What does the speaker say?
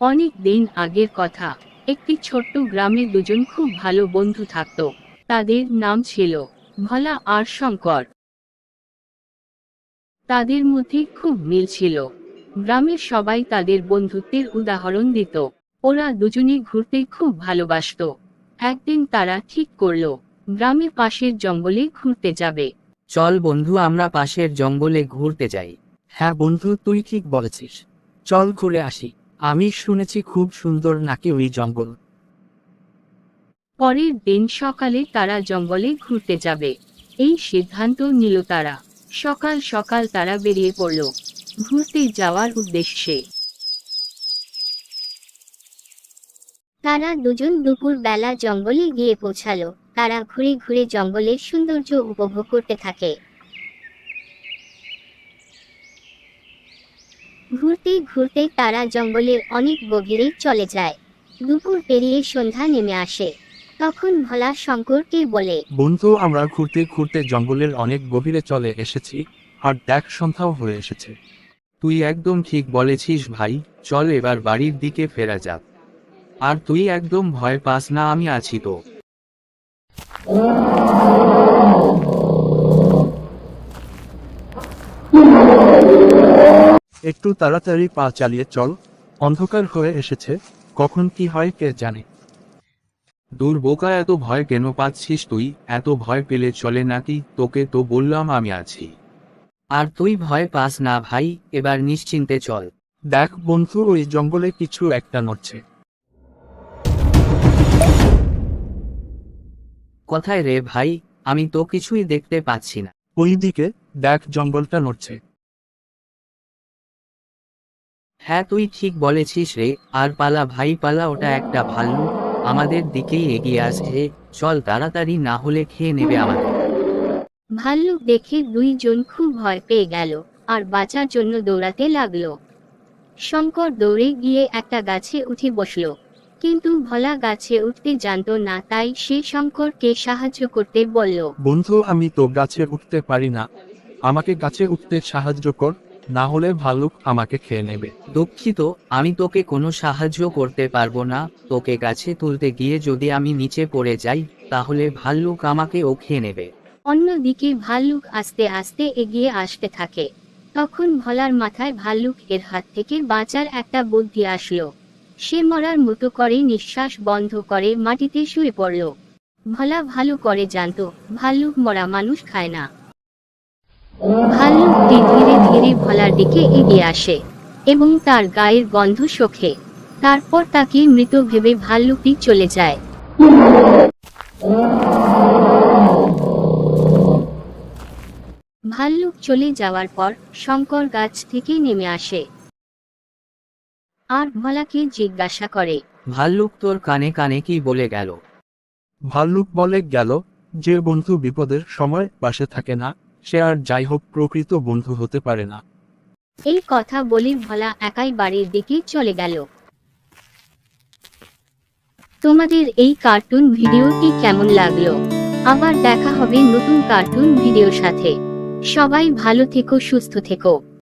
অনেক দিন আগের কথা একটি ছোট্ট গ্রামে দুজন খুব ভালো বন্ধু থাকত তাদের নাম ছিল ভোলা আর শঙ্কর। তাদের মধ্যে খুব মিল ছিল। গ্রামের সবাই তাদের বন্ধুত্বের উদাহরণ দিত। ওরা দুজনে ঘুরতে খুব ভালোবাসতো। একদিন তারা ঠিক করল গ্রামের পাশের জঙ্গলে ঘুরতে যাবে। চল বন্ধু আমরা পাশের জঙ্গলে ঘুরতে যাই। হ্যাঁ বন্ধু তুই ঠিক বলেছিস। চল ঘুরে আসি। আমি শুনেছি খুব সুন্দর নাকি ওই জঙ্গল। পরের দিন সকালে তারা জঙ্গলে ঘুরতে যাবে। এই সিদ্ধান্ত নিল তারা। সকাল সকাল তারা বেরিয়ে পড়ল। ঘুরতে যাওয়ার উদ্দেশ্যে। তারা দুজন দুপুর বেলা জঙ্গলে গিয়ে পৌঁছালো। তারা ঘুরে ঘুরে জঙ্গলের সৌন্দর্য উপভোগ করতে থাকে। ঘুরতে ঘুরতে তারা জঙ্গলের অনেক গভীরে চলে যায়। দুপুর পেরিয়ে সন্ধ্যা নেমে আসে। তখন ভোলা শঙ্করকে বলে, বন্ধু, আমরা ঘুরতে ঘুরতে জঙ্গলের অনেক গভীরে চলে এসেছি, আর দেখ সন্ধ্যাও হয়ে এসেছে। তুই একদম ঠিক বলেছিস ভাই, চল এবার বাড়ির দিকে ফেরা যাক। আর তুই একদম ভয় পাস না, আমি আছি তো। একটু তাড়াতাড়ি পা চালিয়ে চল। অন্ধকার হয়ে এসেছে কখন কি হয় কে জানে। দূর বোকা এত ভয় কেন পাচ্ছিস তুই? এত ভয় পেলে চলে নাকি? তোকে তো বললাম আমি আছি। আর তুই ভয় পাস না ভাই এবার নিশ্চিন্তে চল। দেখ বন্ধু ওই জঙ্গলে কিছু একটা নড়ছে। কোথায় রে ভাই? আমি তো কিছুই দেখতে পাচ্ছি না। ওই দিকে দেখ জঙ্গলটা নড়ছে। হ্যাঁ তুই ঠিক বলেছিস রে। আর পালা ভাই পালা ওটা একটা ভাল্লুক। আমাদের দিকেই এগিয়ে আসছে। চল তাড়াতাড়ি না হলে খেয়ে নেবে আমাদের ভাল্লুক দেখে দুইজন খুব ভয় পেয়ে গেল আর বাঁচার জন্য দৌড়াতে লাগল। শঙ্কর দৌড়ে গিয়ে একটা গাছে উঠে বসল। কিন্তু ভোলা গাছে উঠতে জানতো না তাই সে শঙ্করকে সাহায্য করতে বলল। বন্ধু আমি তো গাছে উঠতে পারি না। আমাকে গাছে উঠতে সাহায্য কর। না হলে ভালুক আমাকে খেয়ে নেবে। দুঃখিত আমি তোকে কোনো সাহায্য করতে পারব না। তোকে গাছে তুলতে গিয়ে যদি আমি নিচে পড়ে যাই তাহলে ভাল্লুক আমাকে ও খেয়ে নেবে। অন্যদিকে ভাল্লুক আস্তে আস্তে এগিয়ে আসতে থাকে। তখন ভোলার মাথায় ভাল্লুক এর হাত থেকে বাঁচার একটা বুদ্ধি আসলো। সে মরার মতো করে নিঃশ্বাস বন্ধ করে মাটিতে শুয়ে পড়ল। ভোলা ভালো করে জানতো ভাল্লুক মরা মানুষ খায় না। ভাল্লুকটি ধীরে ধীরে ভোলার দিকে এগিয়ে আসে এবং তার গায়ের গন্ধ শোখে তারপর তাকে মৃত ভেবে ভাল্লুকটি চলে যায়। ভাল্লুক চলে যাওয়ার পর শঙ্কর গাছ থেকে নেমে আসে। আর ভোলাকে জিজ্ঞাসা করে ভাল্লুক তোর কানে কানে কি বলে গেল? ভাল্লুক বলে গেল যে বন্ধু বিপদের সময় পাশে থাকে না সে আর যাই হোক প্রকৃত বন্ধু হতে পারে না। এই কথা বলি ভোলা একাই বাড়ির দিকে চলে গেল। তোমাদের এই কার্টুন ভিডিওটি কেমন লাগল? আবার দেখা হবে নতুন কার্টুন ভিডিওর সাথে। সবাই ভালো থেকো, সুস্থ থেকো।